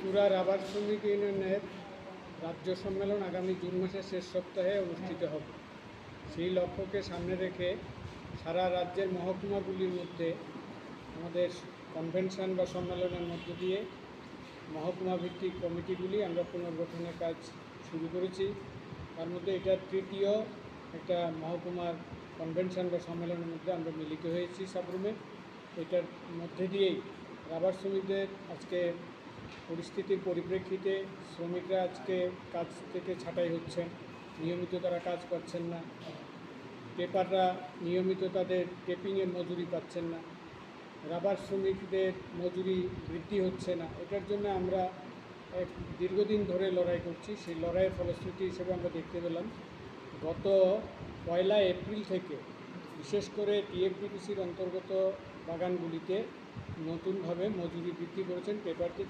Tripura rubber শ্রমিক ইউনিয়নের রাজ্য সম্মেলন আগামী জুন মাসের শেষ সপ্তাহে অনুষ্ঠিত হবে। সেই লক্ষ্যকে সামনে রেখে সারা রাজ্যের মহকুমাগুলির মধ্যে আমাদের কনভেনশন বা সম্মেলনের মধ্য দিয়ে মহকুমা ভিত্তিক কমিটিগুলি আমরা পুনর্গঠনের কাজ শুরু করেছি। তার মধ্যে এটা তৃতীয় একটা মহকুমার কনভেনশন বা সম্মেলনের মধ্যে আমরা মিলিত হয়েছি সাবরুমে। এটার মধ্যে দিয়েই রাবার শ্রমিকদের আজকে পরিস্থিতির পরিপ্রেক্ষিতে শ্রমিকরা আজকে কাজ থেকে ছাঁটাই হচ্ছেন। নিয়মিত তারা কাজ করছেন না। পেপাররা নিয়মিত তাদের টেপিংয়ের মজুরি পাচ্ছেন না। রাবার শ্রমিকদের মজুরি বৃদ্ধি হচ্ছে না। এটার জন্য আমরা এক দীর্ঘদিন ধরে লড়াই করছি। সেই লড়াইয়ের ফলশ্রুতি হিসেবে আমরা দেখতে পেলাম। গত পয়লা এপ্রিল থেকে বিশেষ করে টিএফডিপিসির অন্তর্গত বাগানগুলিতে নতুনভাবে মজুরি বৃদ্ধি করেছেন। পেপারকে